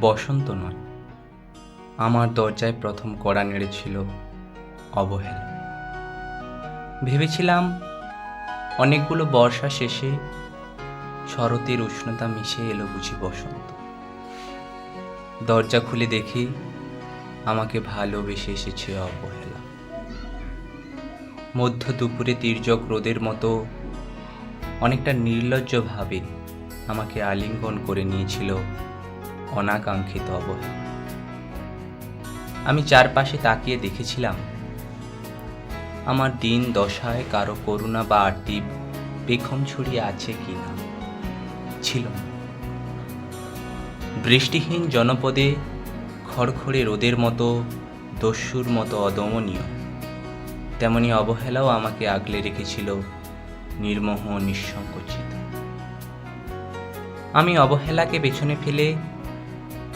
বসন্ত নয়। আমার দরজায় প্রথম কড়া নেড়েছিল অবহেলা। ভেবেছিলাম অনেকগুলো বর্ষা শেষে শরতের উষ্ণতা মিশে এলো বুঝি বসন্ত। দরজা খুলে দেখি আমাকে ভালোবেসে এসেছে অবহেলা। মধ্য দুপুরে তির্যক রোদের মতো অনেকটা নির্লজ্জভাবে আমাকে আলিঙ্গন করে নিয়েছিল অনাকাঙ্ক্ষিত অবহেলা আমি চারপাশে তাকিয়ে দেখেছিলাম, আমার দিন দশায় কারও করুণা বা আরতি পেখম ছড়িয়ে আছে কি না। ছিল বৃষ্টিহীন জনপদে খড়খড়ে রোদের মতো, দস্যুর মতো অদমনীয়। তেমনি অবহেলাও আমাকে আগলে রেখেছিল নির্মোহ নিঃসংকোচিত। আমি অবহেলাকে পেছনে ফেলে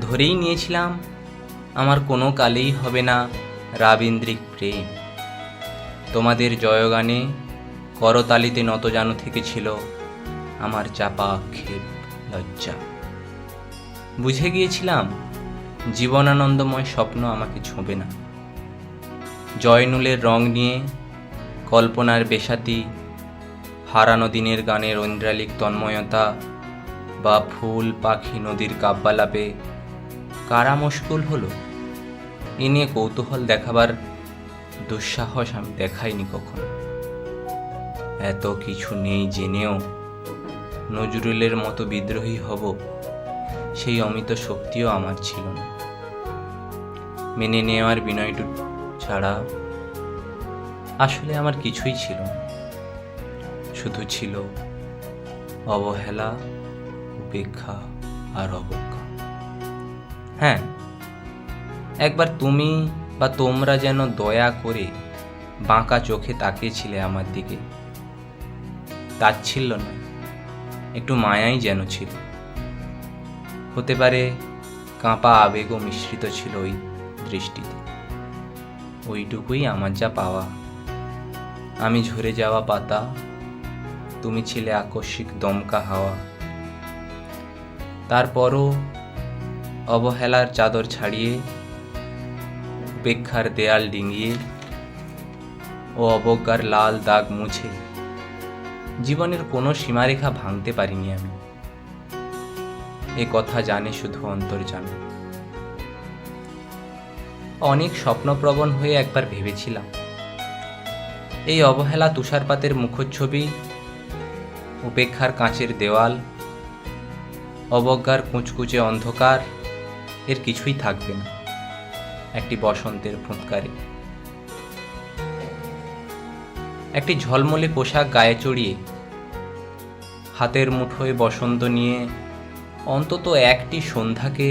ধরেই নিয়েছিলাম, আমার কোনো কালেই হবে না রাবীন্দ্রিক প্রেম। তোমাদের জয়গানে করতালিতে নতজানু থেকেছিল আমার চাপা ক্ষেপ লজ্জা। বুঝে গিয়েছিলাম, জীবনানন্দময় স্বপ্ন আমাকে ছোঁবে না। জয়নুলের রং নিয়ে কল্পনার বেশাতি, হারানো দিনের গানের ঐন্দ্রালিক তন্ময়তা বা ফুল পাখি নদীর কাব্যালাপে কারা মুশকুল হলো? এ নিয়ে কৌতূহল দেখাবার দুঃসাহস আমি দেখাইনি কখনো। এত কিছু নেই জেনেও নজরুলের মতো বিদ্রোহী হব সেই অমিত শক্তিও আমার ছিল না। মেনে নেওয়ার বিনয়টু ছাড়া আসলে আমার কিছুই ছিল না। শুধু ছিল অবহেলা, উপেক্ষা আর অবজ্ঞা। হ্যাঁ। একবার তুমি বা তোমরা যেন দয়া করে বাঁকা চোখে তাকিয়েছিলে আমার দিকে তাচ্ছিল্য না, একটু মায়াই যেন ছিল। হতে পারে কাঁপা আবেগও মিশ্রিত ছিল ওই দৃষ্টিতে, ওইটুকুই আমার যা পাওয়া। আমি ঝরে যাওয়া পাতা, তুমি ছিলে আকস্মিক দমকা হাওয়া। তারপরও অবহেলার চাদর ছাড়িয়ে উপেক্ষার দেয়াল ডিঙিয়ে ও অবজ্ঞার লাল দাগ মুছে জীবনের কোনো সীমারেখা ভাঙতে পারিনি আমি। এ কথা জানে শুধু অন্তর্জামে অনেক স্বপ্নপ্রবণ হয়ে একবার ভেবেছিলাম, এই অবহেলা তুষারপাতের মুখচ্ছবি, উপেক্ষার কাঁচের দেওয়াল, অবজ্ঞার কুচকুচে অন্ধকার এর কিছুই থাকবে না। একটি বসন্তের ফুৎকারে একটি ঝলমলে পোশাক গায়ে চড়িয়ে, হাতের মুঠোয় বসন্ত নিয়ে অন্তত একটি সন্ধ্যাকে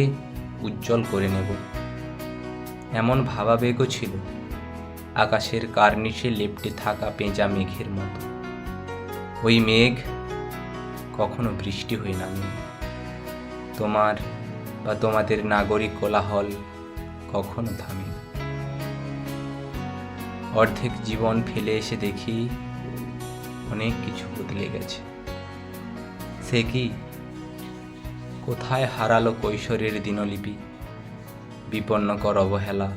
উজ্জ্বল করে নেব। এমন ভাবাবেগও ছিল, আকাশের কার্নিশে লেপটে থাকা পেঁচা মেঘের মতো। ওই মেঘ কখনো বৃষ্টি হয়ে নামে তোমার বা তোমাদের নাগরিক কোলাহল কখনো থামে না। অর্ধেক জীবন ফেলে এসে দেখি অনেক কিছু বদলে গেছে। সে কি? কোথায় হারালো কৈশোরের দিনলিপি? বিপন্নকর অবহেলা।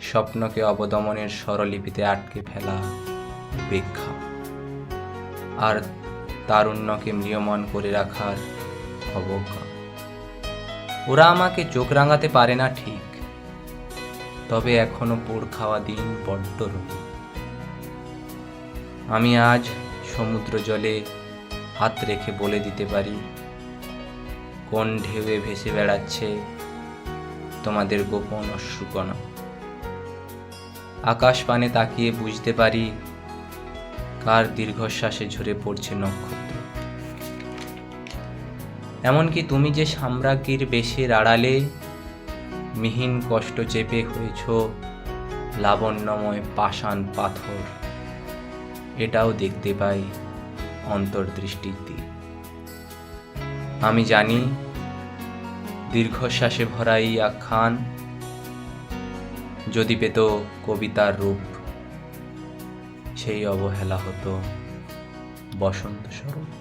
স্বপ্নকে অবদমনের স্বরলিপিতে আটকে ফেলা উপেক্ষা। আর তারুণ্যকে ম্রিয়মান করে রাখার অবজ্ঞা। ওরা আমাকে চোখ রাঙাতে পারে না ঠিক। তবে এখনও পোড় খাওয়া দিন বড্ড রঙিন। আমি আজ সমুদ্র জলে হাত রেখে বলে দিতে পারি, কোন ঢেউয়ে ভেসে বেড়াচ্ছে তোমাদের গোপন অশ্রুকণা। আকাশ পানে তাকিয়ে বুঝতে পারি, কার দীর্ঘশ্বাসে ঝরে পড়ছে নক্ষত্র। এমনকি তুমি যে সাম্রাজ্ঞীর বেশের আড়ালে মিহিন কষ্ট চেপে হয়েছ লাবণ্যময় পাষাণ পাথর। এটাও দেখতে পাই অন্তর্দৃষ্টির দিয়ে আমি জানি দীর্ঘশ্বাসে ভরা এই আখ্যান যদি পেত কবিতার রূপ, সেই অবহেলা হতো বসন্ত স্বরূপ।